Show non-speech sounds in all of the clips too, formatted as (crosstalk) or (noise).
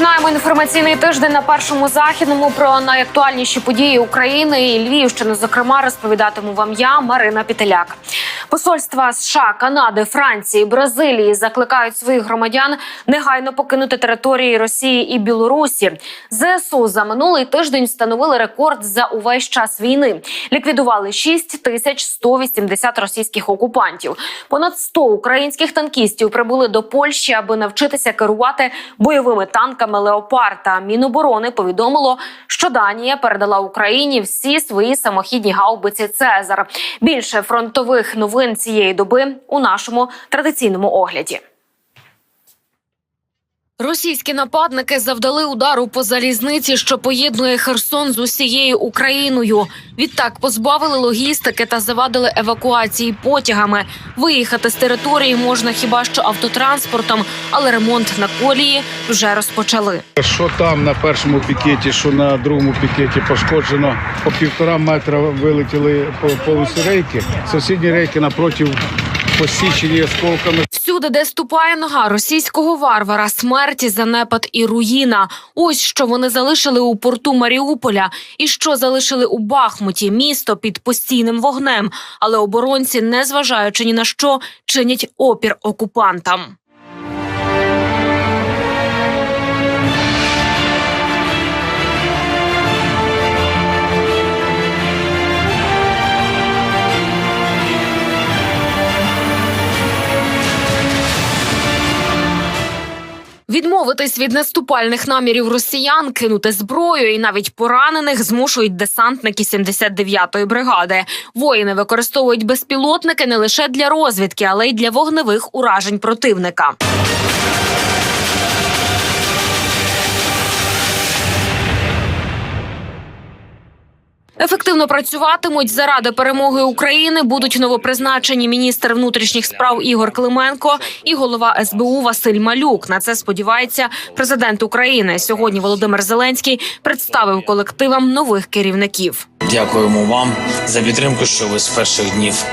Розпочинаємо інформаційний тиждень на першому західному про найактуальніші події України і Львівщини. Зокрема, розповідатиму вам я, Марина Пітеляк. Посольства США, Канади, Франції, Бразилії закликають своїх громадян негайно покинути території Росії і Білорусі. ЗСУ за минулий тиждень встановили рекорд за увесь час війни. Ліквідували 6 тисяч 180 російських окупантів. Понад 100 українських танкістів прибули до Польщі, аби навчитися керувати бойовими танками Леопард. Та Міноборони повідомило, що Данія передала Україні всі свої самохідні гаубиці Цезар. Більше фронтових новин цієї доби у нашому традиційному огляді. Російські нападники завдали удару по залізниці, що поєднує Херсон з усією Україною. Відтак позбавили логістики та завадили евакуації потягами. Виїхати з території можна хіба що автотранспортом, але ремонт на колії вже розпочали. Що там на першому пікеті, що на другому пікеті пошкоджено по півтора метра вилетіли по полосі рейки. Сусідні рейки напротив посічені осколками. Всюди, де ступає нога російського варвара, смерті, занепад і руїна. Ось що вони залишили у порту Маріуполя, і що залишили у Бахмуті, місто під постійним вогнем. Але оборонці, не зважаючи ні на що, чинять опір окупантам. Відмовитись від наступальних намірів росіян, кинути зброю і навіть поранених змушують десантники 79-ї бригади. Воїни використовують безпілотники не лише для розвідки, але й для вогневих уражень противника. Ефективно працюватимуть заради перемоги України. Будуть новопризначені міністр внутрішніх справ Ігор Клименко і голова СБУ Василь Малюк. На це сподівається президент України. Сьогодні Володимир Зеленський представив колективам нових керівників. Дякуємо вам за підтримку, що ви з перших днів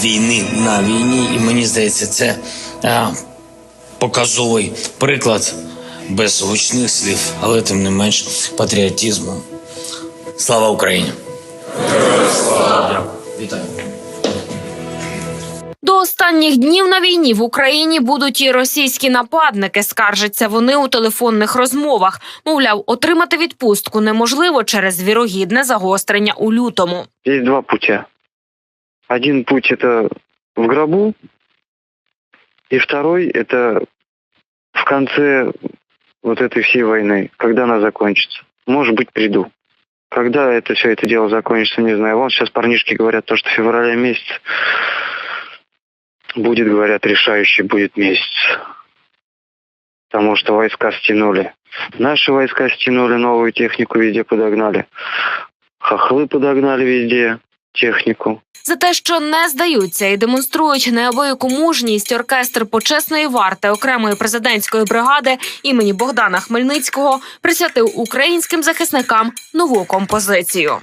війни на війні. І мені здається, це е, показовий приклад без гучних слів, але тим не менш патріотизму. Слава Україні! Дякую. Вітаю. До останніх днів на війні в Україні будуть і російські нападники. Скаржаться вони у телефонних розмовах. Мовляв, отримати відпустку неможливо через вірогідне загострення у лютому. Есть два путя. Один путь это в гробу, и второй это в конце вот этой всей войны, когда она закончится. Может быть, приду. Когда это все это дело закончится, не знаю. Вон сейчас парнишки говорят то, что в феврале месяц будет, говорят, решающий будет месяц. Потому что войска стянули. Наши войска стянули, новую технику везде подогнали. Хохлы подогнали везде технику. За те, що не здаються і демонструють неабияку мужність, оркестр почесної варти окремої президентської бригади імені Богдана Хмельницького присвятив українським захисникам нову композицію.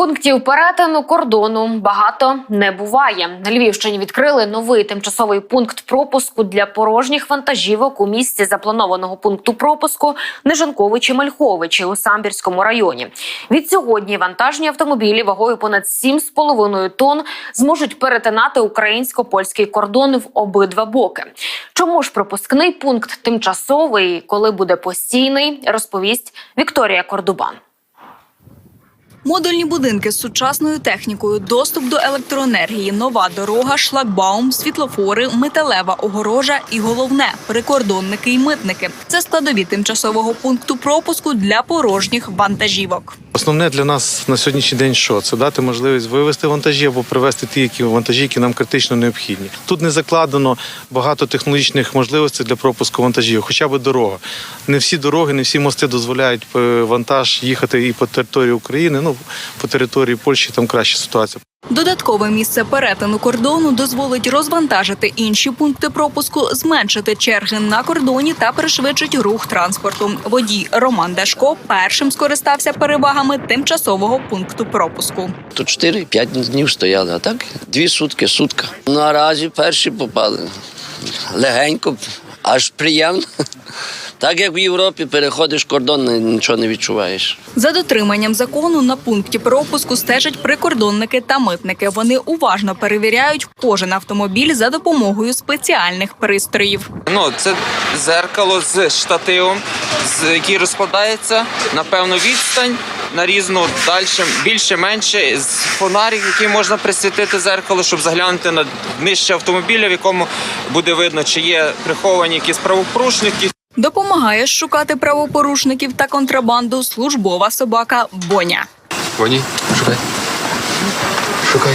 Пунктів перетину кордону багато не буває. На Львівщині відкрили новий тимчасовий пункт пропуску для порожніх вантажівок у місці запланованого пункту пропуску Нежанковичі Мельховичі у Самбірському районі. Від сьогодні вантажні автомобілі вагою понад 7,5 тонн зможуть перетинати українсько-польський кордон в обидва боки. Чому ж пропускний пункт тимчасовий, коли буде постійний, розповість Вікторія Кордубан. Модульні будинки з сучасною технікою, доступ до електроенергії, нова дорога, шлагбаум, світлофори, металева огорожа і головне прикордонники і митники. Це складові тимчасового пункту пропуску для порожніх вантажівок. Основне для нас на сьогоднішній день що? Це дати можливість вивести вантажі або привезти ті, які вантажі, які нам критично необхідні. Тут не закладено багато технологічних можливостей для пропуску вантажів, хоча б дорога. Не всі дороги, не всі мости дозволяють е, вантаж їхати і по території України. Ну по території Польщі там краща ситуація. Додаткове місце перетину кордону дозволить розвантажити інші пункти пропуску, зменшити черги на кордоні та пришвидшить рух транспорту. Водій Роман Дашко першим скористався перевагами тимчасового пункту пропуску. То 4-5 днів стояли, а так дві сутки, сутка. Наразі перші попали. Легенько, аж приємно. Так як в Європі переходиш кордон, нічого не відчуваєш. За дотриманням закону на пункті пропуску стежать прикордонники та митники. Вони уважно перевіряють кожен автомобіль за допомогою спеціальних пристроїв. Ну, це зеркало з штативом, з який розкладається на певну відстань, на різну далі, більше, менше, з фонарик, який можна присвітити зеркало, щоб заглянути на нижче автомобіля, в якому буде видно, чи є приховані якісь правопорушники, Допомагає шукати правопорушників та контрабанду службова собака Боня. Коні, шукай. Шукай.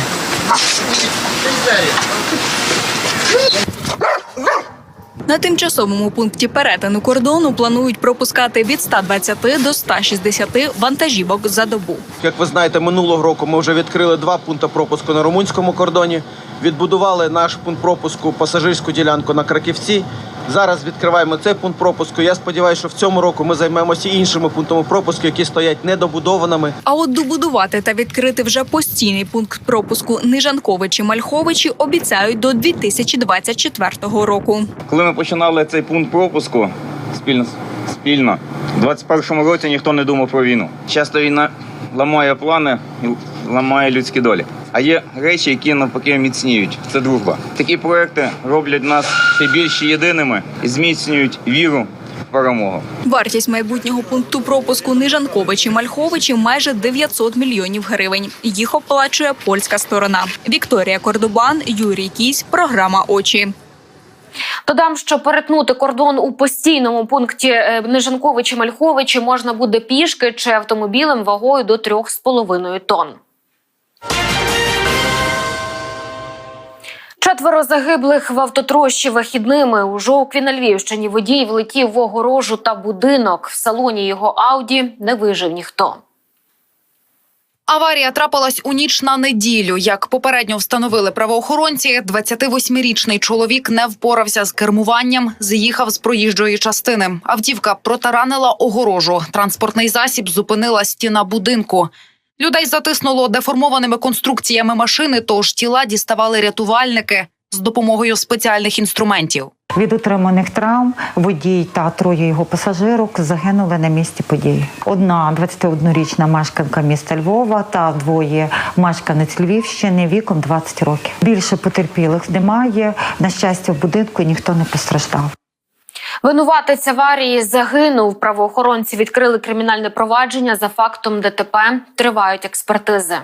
На тимчасовому пункті перетину кордону планують пропускати від 120 до 160 вантажівок за добу. Як ви знаєте, минулого року ми вже відкрили два пункти пропуску на румунському кордоні. Відбудували наш пункт пропуску пасажирську ділянку на Краківці. Зараз відкриваємо цей пункт пропуску. Я сподіваюся, що в цьому року ми займемося іншими пунктами пропуску, які стоять недобудованими. А от добудувати та відкрити вже постійний пункт пропуску Нижанковичі Мальховичі обіцяють до 2024 року. Коли ми починали цей пункт пропуску спільно, спільно у 21-му році ніхто не думав про війну. Часто війна ламає плани і ламає людські долі. А є речі, які навпаки міцніють. Це дружба. Такі проекти роблять нас ще більш єдиними і зміцнюють віру перемогу. Вартість майбутнього пункту пропуску Нижанковичі Мальховичі майже 900 мільйонів гривень. Їх оплачує польська сторона. Вікторія Кордобан, Юрій Кісь, програма Очі. Додам, що перетнути кордон у постійному пункті е, Нижанковичі Мальховичі можна буде пішки чи автомобілем вагою до 3,5 тонн. Четверо загиблих в автотрощі вихідними у жовкві на Львівщині водій влетів в огорожу та будинок. В салоні його Ауді не вижив ніхто. Аварія трапилась у ніч на неділю. Як попередньо встановили правоохоронці, 28-річний чоловік не впорався з кермуванням, з'їхав з проїжджої частини. Автівка протаранила огорожу. Транспортний засіб зупинила стіна будинку. Людей затиснуло деформованими конструкціями машини, тож тіла діставали рятувальники з допомогою спеціальних інструментів. Від отриманих травм водій та троє його пасажирок загинули на місці події. Одна 21-річна мешканка міста Львова та двоє мешканець Львівщини віком 20 років. Більше потерпілих немає. На щастя, в будинку ніхто не постраждав. Винуватець аварії загинув. Правоохоронці відкрили кримінальне провадження за фактом ДТП. Тривають експертизи.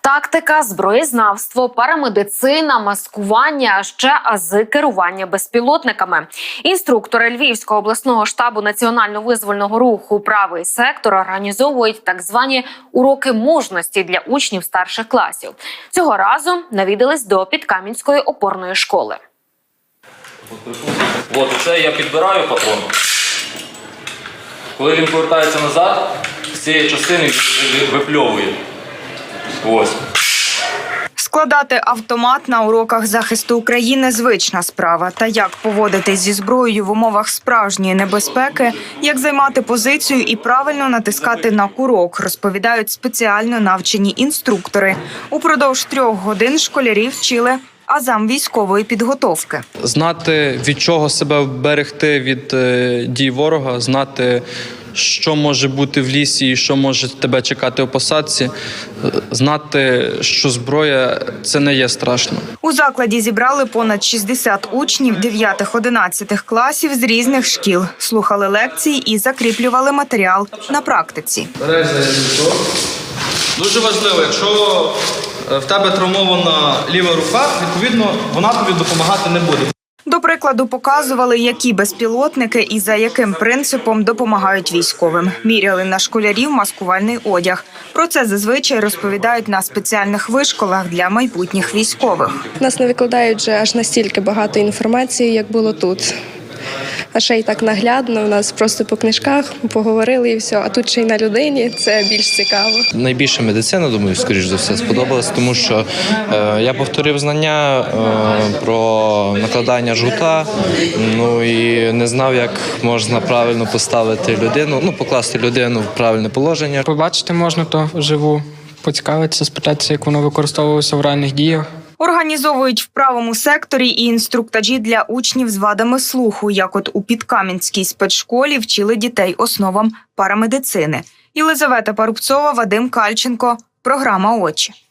Тактика, зброєзнавство, парамедицина, маскування, ще ази керування безпілотниками. Інструктори Львівського обласного штабу національно-визвольного руху Правий сектор організовують так звані уроки мужності для учнів старших класів. Цього разу навідались до Підкам'янської опорної школи. От це я підбираю патрон. Коли він повертається назад, з цієї частини випльовує. Ось. Складати автомат на уроках захисту України звична справа. Та як поводитись зі зброєю в умовах справжньої небезпеки, як займати позицію і правильно натискати на курок, розповідають спеціально навчені інструктори. Упродовж трьох годин школярі вчили азам військової підготовки. знати від чого себе вберегти від е, дій ворога, знати, що може бути в лісі і що може тебе чекати у посадці, е, знати, що зброя це не є страшно. У закладі зібрали понад 60 учнів 9-11 класів з різних шкіл, слухали лекції і закріплювали матеріал на практиці. Дуже важливо, якщо е, в тебе травмована ліва рука, відповідно вона тобі допомагати не буде. До прикладу, показували, які безпілотники і за яким принципом допомагають військовим. Міряли на школярів маскувальний одяг. Про це зазвичай розповідають на спеціальних вишколах для майбутніх військових. Нас не викладають вже аж настільки багато інформації, як було тут. А ще й так наглядно. У нас просто по книжках поговорили і все. А тут ще й на людині це більш цікаво. Найбільше медицина, думаю, скоріш за все сподобалась, тому що е, я повторив знання е, про накладання жгута, ну і не знав, як можна правильно поставити людину, ну покласти людину в правильне положення. Побачити можна то вживу, поцікавитися, спитатися, як воно використовувалося в реальних діях. Організовують в правому секторі і інструктажі для учнів з вадами слуху, як от у Підкам'янській спецшколі вчили дітей основам парамедицини. Єлизавета Парубцова, Вадим Кальченко. Програма Очі.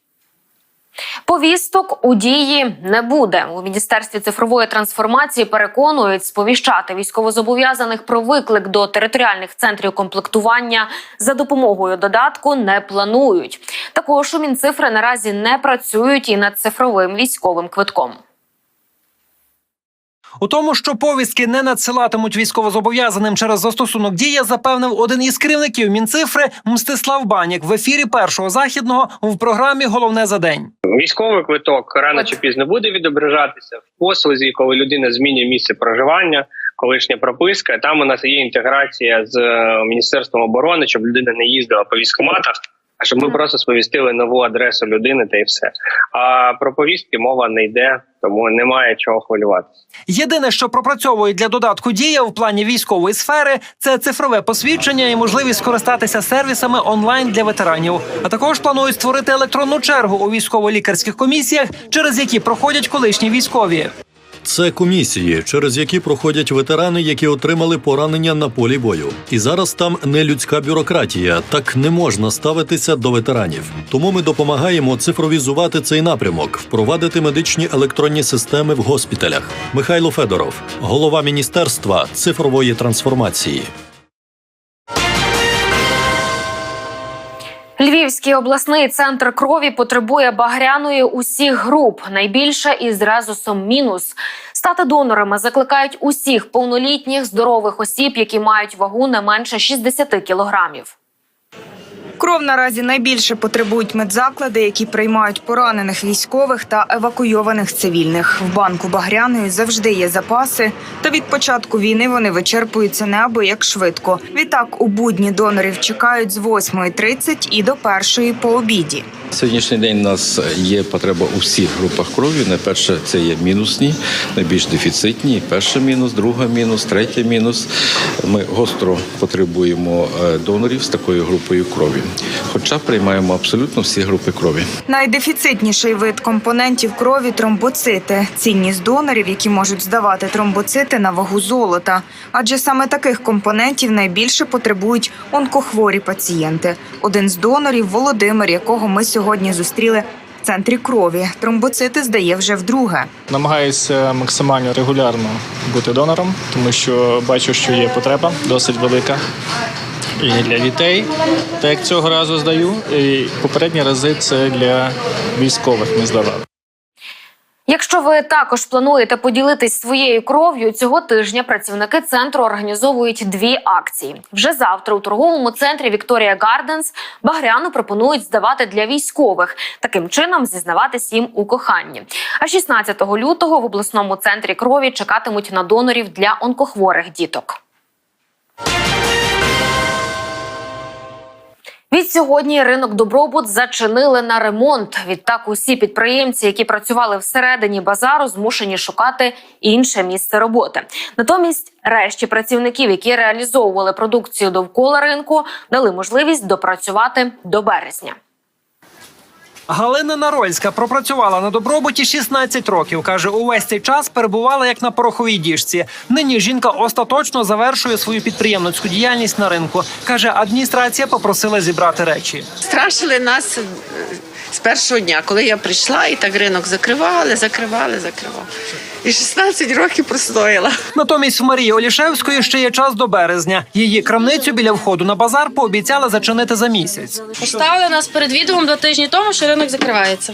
Повісток у дії не буде. У міністерстві цифрової трансформації переконують сповіщати військовозобов'язаних про виклик до територіальних центрів комплектування за допомогою додатку не планують. Також у мінцифри наразі не працюють і над цифровим військовим квитком. У тому, що повістки не надсилатимуть військовозобов'язаним через застосунок дія, запевнив один із керівників мінцифри Мстислав Банік в ефірі першого західного в програмі Головне за день. Військовий квиток рано чи пізно буде відображатися в послузі, коли людина змінює місце проживання, колишня прописка. Там у нас є інтеграція з е, міністерством оборони, щоб людина не їздила по військоматах, а щоб ми просто сповістили нову адресу людини та і все. А про повістки мова не йде, тому немає чого хвилюватися. Єдине, що пропрацьовують для додатку дія в плані військової сфери, це цифрове посвідчення і можливість скористатися сервісами онлайн для ветеранів. А також планують створити електронну чергу у військово-лікарських комісіях, через які проходять колишні військові. Це комісії, через які проходять ветерани, які отримали поранення на полі бою. І зараз там не людська бюрократія, так не можна ставитися до ветеранів. Тому ми допомагаємо цифровізувати цей напрямок, впровадити медичні електронні системи в госпіталях. Михайло Федоров, голова міністерства цифрової трансформації. Львівський обласний центр крові потребує багряної усіх груп. Найбільше із резусом мінус. Стати донорами закликають усіх повнолітніх здорових осіб, які мають вагу не менше 60 кілограмів. Кров наразі найбільше потребують медзаклади, які приймають поранених військових та евакуйованих цивільних. В банку Багряної завжди є запаси, та від початку війни вони вичерпуються неабияк швидко. Відтак у будні донорів чекають з 8.30 і до першої по обіді. Сьогоднішній день у нас є потреба у всіх групах крові. Найперше це є мінусні, найбільш дефіцитні. Перший мінус, друга мінус, третя мінус. Ми гостро потребуємо е, донорів з такою групою крові. Хоча приймаємо абсолютно всі групи крові. Найдефіцитніший вид компонентів крові тромбоцити. Цінність донорів, які можуть здавати тромбоцити на вагу золота. Адже саме таких компонентів найбільше потребують онкохворі пацієнти. Один з донорів Володимир, якого ми сьогодні зустріли в центрі крові. Тромбоцити здає вже вдруге. Намагаюся максимально регулярно бути донором, тому що бачу, що є потреба досить велика. І для дітей, так як цього разу здаю, і попередні рази це для військових ми здавали. Якщо ви також плануєте поділитись своєю кров'ю, цього тижня працівники центру організовують дві акції. Вже завтра у торговому центрі Вікторія Гарденс багряну пропонують здавати для військових, таким чином зізнаватись їм у коханні. А 16 лютого в обласному центрі крові чекатимуть на донорів для онкохворих діток. Відсьогодні ринок добробут зачинили на ремонт. Відтак, усі підприємці, які працювали всередині базару, змушені шукати інше місце роботи. Натомість, решті працівників, які реалізовували продукцію довкола ринку, дали можливість допрацювати до березня. Галина Нарольська пропрацювала на добробуті 16 років. каже, увесь цей час перебувала як на пороховій діжці. Нині жінка остаточно завершує свою підприємницьку діяльність на ринку. каже, адміністрація попросила зібрати речі. Страшили нас з першого дня, коли я прийшла, і так ринок закривали, закривали, закривали. І 16 років простояла. Натомість в Марії Олішевської ще є час до березня. Її крамницю біля входу на базар пообіцяли зачинити за місяць. Поставили нас перед відомом два тижні тому, що ринок закривається.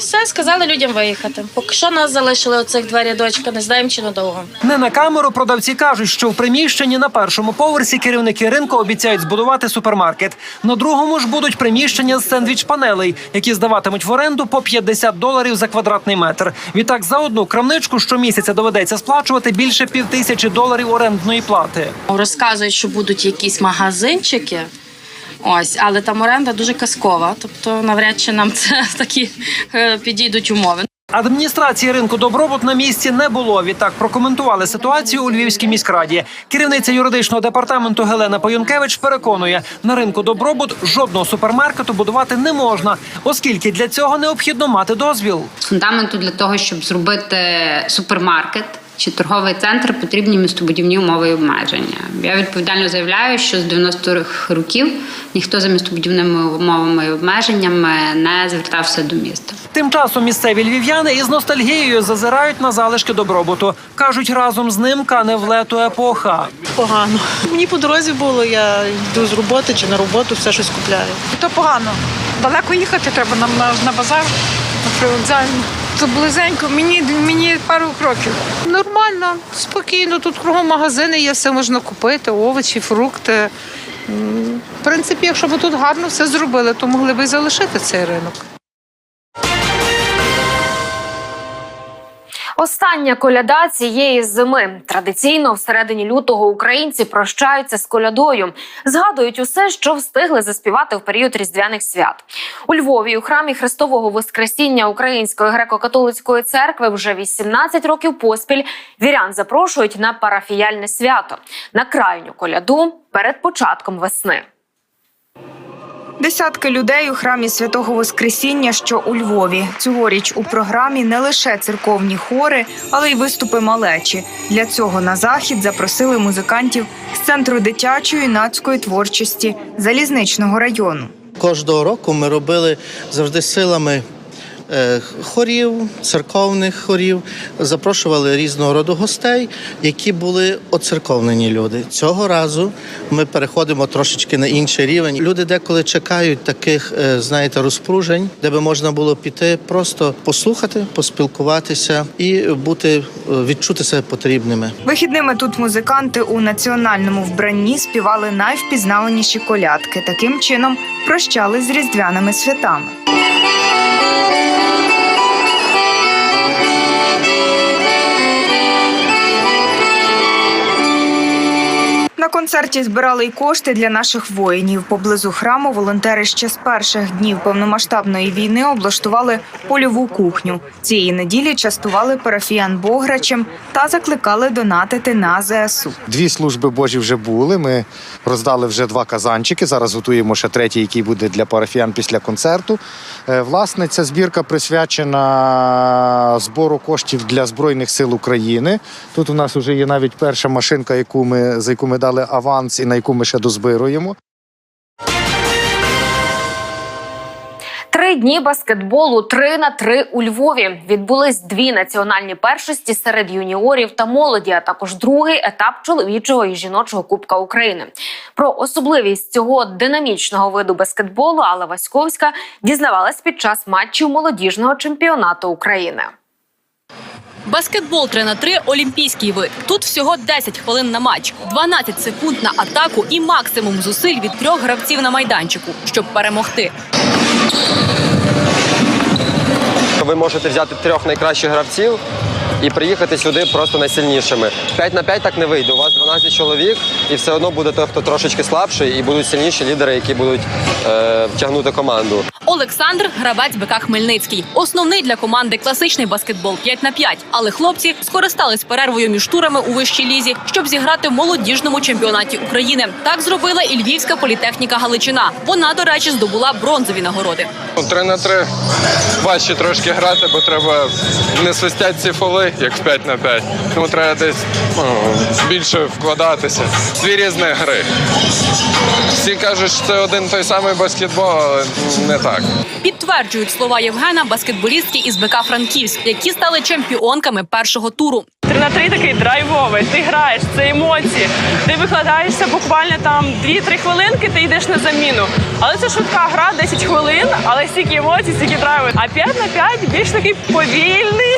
Все, сказали людям виїхати. Поки що нас залишили оцих два рядочка, не знаємо чи надовго. Не на камеру продавці кажуть, що в приміщенні на першому поверсі керівники ринку обіцяють збудувати супермаркет. На другому ж будуть приміщення з сендвіч-панелей, які здаватимуть в оренду по 50 доларів за квадратний метр. Відтак за одну крамничку щомісяця доведеться сплачувати більше півтисячі доларів орендної плати. Розказують, що будуть якісь магазинчики. Ось, але там оренда дуже казкова, тобто навряд чи нам це (laughs) такі е, підійдуть умови. Адміністрації ринку добробут на місці не було. Відтак прокоментували ситуацію у Львівській міськраді. Керівниця юридичного департаменту Гелена Паюнкевич переконує, на ринку добробут жодного супермаркету будувати не можна, оскільки для цього необхідно мати дозвіл. фундаменту для того, щоб зробити супермаркет чи торговий центр, потрібні містобудівні умови і обмеження. Я відповідально заявляю, що з 90-х років ніхто за містобудівними умовами і обмеженнями не звертався до міста. Тим часом місцеві львів'яни із ностальгією зазирають на залишки добробуту. кажуть, разом з ним кане в лету епоха. Погано. Мені по дорозі було, я йду з роботи чи на роботу, все щось купляю. То погано. Далеко їхати треба нам на, базар, на привокзальну. То близенько, мені, мені пару кроків. Нормально, спокійно, тут кругом магазини є, все можна купити, овочі, фрукти. В принципі, якщо б тут гарно все зробили, то могли б і залишити цей ринок. Остання коляда цієї зими. Традиційно всередині лютого українці прощаються з колядою, згадують усе, що встигли заспівати в період різдвяних свят. У Львові у храмі Христового Воскресіння Української греко-католицької церкви вже 18 років поспіль вірян запрошують на парафіяльне свято на крайню коляду перед початком весни. Десятки людей у храмі Святого Воскресіння, що у Львові. Цьогоріч у програмі не лише церковні хори, але й виступи малечі. Для цього на захід запросили музикантів з центру дитячої юнацької творчості залізничного району. Кожного року ми робили завжди силами хорів, церковних хорів, запрошували різного роду гостей, які були оцерковлені люди. Цього разу ми переходимо трошечки на інший рівень. Люди деколи чекають таких, е, знаєте, розпружень, де би можна було піти, просто послухати, поспілкуватися і бути е, відчути себе потрібними. Вихідними тут музиканти у національному вбранні співали найвпізнаваніші колядки. Таким чином прощали з різдвяними святами. Концерті збирали й кошти для наших воїнів. Поблизу храму волонтери ще з перших днів повномасштабної війни облаштували польову кухню. Цієї неділі частували парафіян Бограчем та закликали донатити на ЗСУ. Дві служби Божі вже були. Ми роздали вже два казанчики. Зараз готуємо ще третій, який буде для парафіян після концерту. Е, Власне, ця збірка присвячена збору коштів для Збройних сил України. Тут у нас вже є навіть перша машинка, яку ми за яку ми дали аванс і на яку ми ще дозбируємо. Три дні баскетболу три на три у Львові. Відбулись дві національні першості серед юніорів та молоді, а також другий етап чоловічого і жіночого кубка України. Про особливість цього динамічного виду баскетболу Алла Васьковська дізнавалась під час матчів молодіжного чемпіонату України. Баскетбол 3 на 3 – олімпійський вид. Тут всього 10 хвилин на матч, 12 секунд на атаку і максимум зусиль від трьох гравців на майданчику, щоб перемогти. Ви можете взяти трьох найкращих гравців і приїхати сюди просто найсильнішими. 5 на 5 так не вийде. У вас 12 чоловік, і все одно буде той, хто трошечки слабший, і будуть сильніші лідери, які будуть е, тягнути команду. Олександр гравець БК Хмельницький. Основний для команди класичний баскетбол 5 на 5. Але хлопці скористались перервою між турами у вищій лізі, щоб зіграти в молодіжному чемпіонаті України. Так зробила і Львівська політехніка Галичина. Вона, до речі, здобула бронзові нагороди. Три на три важче трошки грати, бо треба не свистять ці фоли, як в 5 на 5. Тому треба десь ну, більше вкладатися. Дві різні гри. Всі кажуть, що це один той самий баскетбол, але не так. Підтверджують слова Євгена баскетболістки із БК Франківськ, які стали чемпіонками першого туру. 3 на 3 такий драйвовий. Ти граєш, це емоції. Ти викладаєшся буквально там 2-3 хвилинки, ти йдеш на заміну. Але це швидка гра, 10 хвилин, але стільки емоцій, стільки драйву. А 5 на 5 більш такий повільний.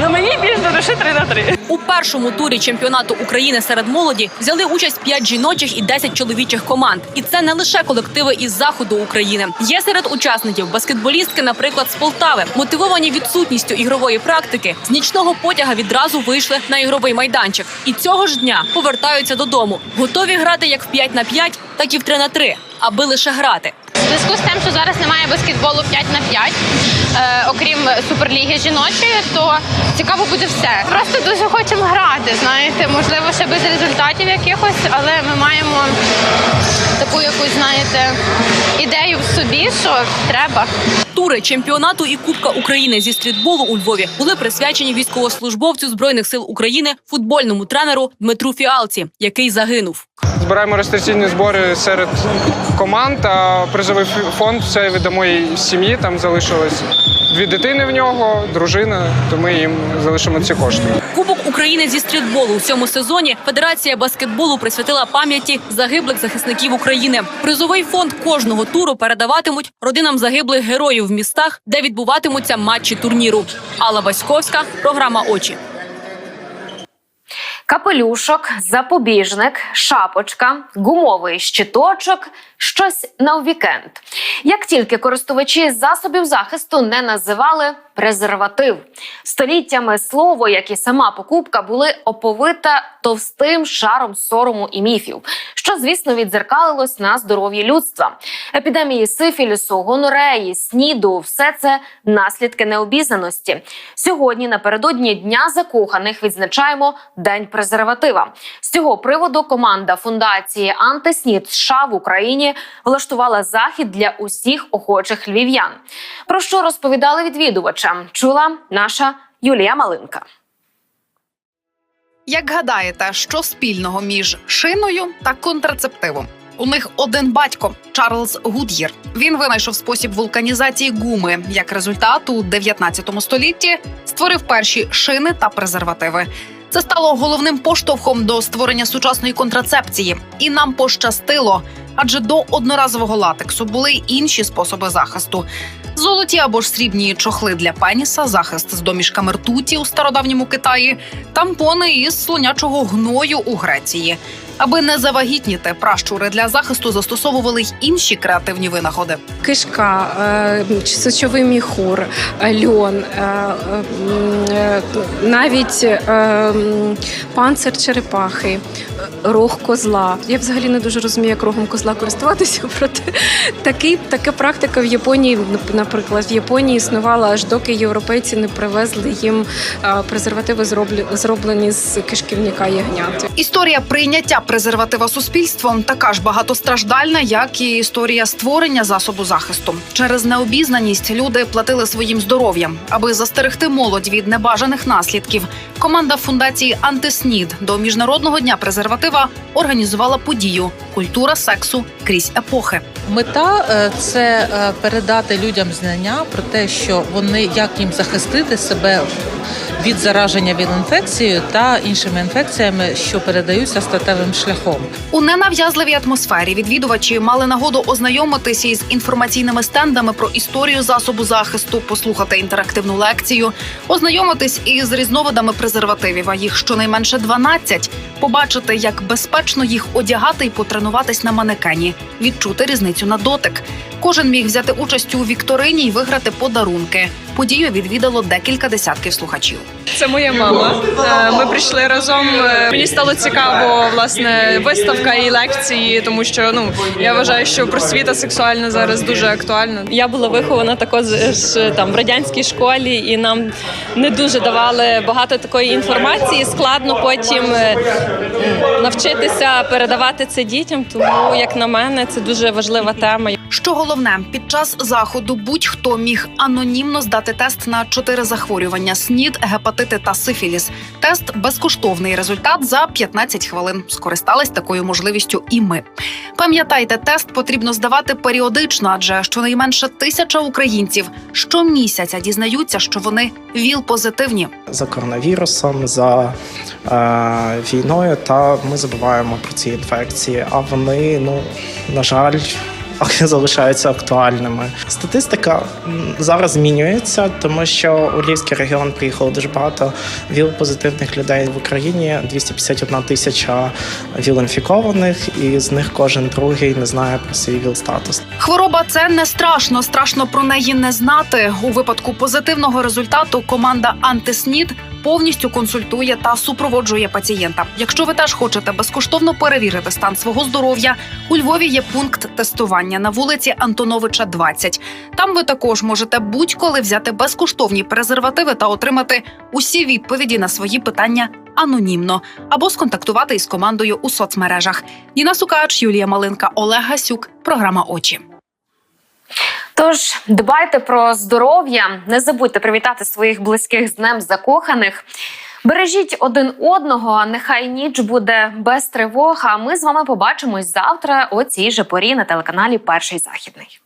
Ну мені більш до душі 3 на 3. У першому турі чемпіонату України серед молоді взяли участь 5 жіночих і 10 чоловічих команд. І це не лише колективи із заходу України. Є серед учасників баскетболістки, наприклад, з Полтави, мотивовані відсутністю ігрової практики. З нічного потяга відразу вийшли на ігровий майданчик. І цього ж дня повертаються додому. Готові грати як в 5 на 5, так і в 3 на 3, аби лише грати. В зв'язку з тим, що зараз немає баскетболу 5 на 5, е, окрім суперліги жіночої, то цікаво буде все. Просто дуже хочемо грати. Знаєте, можливо, ще без результатів якихось, але ми маємо таку якусь, знаєте, ідею в собі, що треба. Тури чемпіонату і Кубка України зі стрітболу у Львові були присвячені військовослужбовцю збройних сил України, футбольному тренеру Дмитру Фіалці, який загинув. Збираємо реєстраційні збори серед команд, а призовий фонд це від моєї сім'ї. Там залишилось дві дитини в нього, дружина, то ми їм залишимо ці кошти. Кубок України зі стрітболу у цьому сезоні Федерація баскетболу присвятила пам'яті загиблих захисників України. Призовий фонд кожного туру передаватимуть родинам загиблих героїв в містах, де відбуватимуться матчі турніру. Алла Васьковська, програма Очі. Капелюшок, запобіжник, шапочка, гумовий щиточок, щось на вікенд. Як тільки користувачі засобів захисту не називали презерватив, століттями слово, як і сама покупка, були оповита товстим шаром сорому і міфів, що звісно відзеркалилось на здоров'ї людства. Епідемії сифілісу, гонореї, сніду все це наслідки необізнаності. Сьогодні напередодні дня закоханих відзначаємо День презерватива. З цього приводу команда фундації Антиснід США в Україні влаштувала захід для усіх охочих львів'ян. Про що розповідали відвідувачам? Чула наша Юлія Малинка. Як гадаєте, що спільного між шиною та контрацептивом? У них один батько Чарльз Гуд'єр. Він винайшов спосіб вулканізації гуми. Як результат, у 19 столітті створив перші шини та презервативи. Це стало головним поштовхом до створення сучасної контрацепції, і нам пощастило, адже до одноразового латексу були інші способи захисту. Золоті або ж срібні чохли для пеніса, захист з домішками ртуті у стародавньому Китаї, тампони із слонячого гною у Греції. Аби не завагітніти, пращури для захисту застосовували й інші креативні винаходи. Кишка, е, сечовий міхур, е, льон, е, навіть панцир черепахи, рог козла. Я взагалі не дуже розумію, як рогом козла користуватися, (laughs) проте такий, така практика в Японії, наприклад, в Японії існувала аж доки європейці не привезли їм презервативи, зроблені з кишківника ягнят. Історія прийняття презерватива суспільством така ж багатостраждальна, як і історія створення засобу захисту. Через необізнаність люди платили своїм здоров'ям, аби застерегти молодь від небажаних наслідків. Команда фундації Антиснід до міжнародного дня презерватива організувала подію Культура сексу крізь епохи. Мета е, це е, передати людям знання про те, що вони як їм захистити себе від зараження від інфекції та іншими інфекціями, що передаються статевим шляхом. У ненав'язливій атмосфері відвідувачі мали нагоду ознайомитися із інформаційними стендами про історію засобу захисту, послухати інтерактивну лекцію, ознайомитись із різновидами презервативів, а їх щонайменше 12, побачити, як безпечно їх одягати і потренуватись на манекені, відчути різницю на дотик. Кожен міг взяти участь у вікторині і виграти подарунки. Подію відвідало декілька десятків слухачів. Це моя мама. Е, Ми прийшли разом. Е, Мені стало цікаво власне виставка і лекції, тому що ну я вважаю, що просвіта сексуальна зараз дуже актуальна. Я була вихована також там в радянській школі, і нам не дуже давали багато такої інформації. Складно потім е, навчитися передавати це дітям. Тому, як на мене, це дуже важлива тема. Що головне, під час заходу будь-хто міг анонімно здати тест на чотири захворювання: СНІД, гепатити та сифіліс. Тест безкоштовний результат за 15 хвилин. Скористались такою можливістю і ми. Пам'ятайте, тест потрібно здавати періодично, адже щонайменше тисяча українців щомісяця дізнаються, що вони ВІЛ-позитивні. за коронавірусом, за е, війною, та ми забуваємо про ці інфекції. А вони, ну на жаль, залишаються актуальними. Статистика зараз змінюється, тому що у Львівський регіон приїхало дуже багато ВІЛ-позитивних людей в Україні. 251 тисяча ВІЛ-інфікованих, і з них кожен другий не знає про свій ВІЛ-статус. Хвороба це не страшно. Страшно про неї не знати. У випадку позитивного результату команда Антиснід повністю консультує та супроводжує пацієнта. Якщо ви теж хочете безкоштовно перевірити стан свого здоров'я, у Львові є пункт тестування на вулиці Антоновича, 20. Там ви також можете будь-коли взяти безкоштовні презервативи та отримати усі відповіді на свої питання анонімно або сконтактувати із командою у соцмережах. Ніна Сукач, Юлія Малинка, Олег Гасюк. Програма Очі. Тож дбайте про здоров'я, не забудьте привітати своїх близьких з днем закоханих. Бережіть один одного. Нехай ніч буде без тривог. А ми з вами побачимось завтра о цій же порі на телеканалі Перший західний.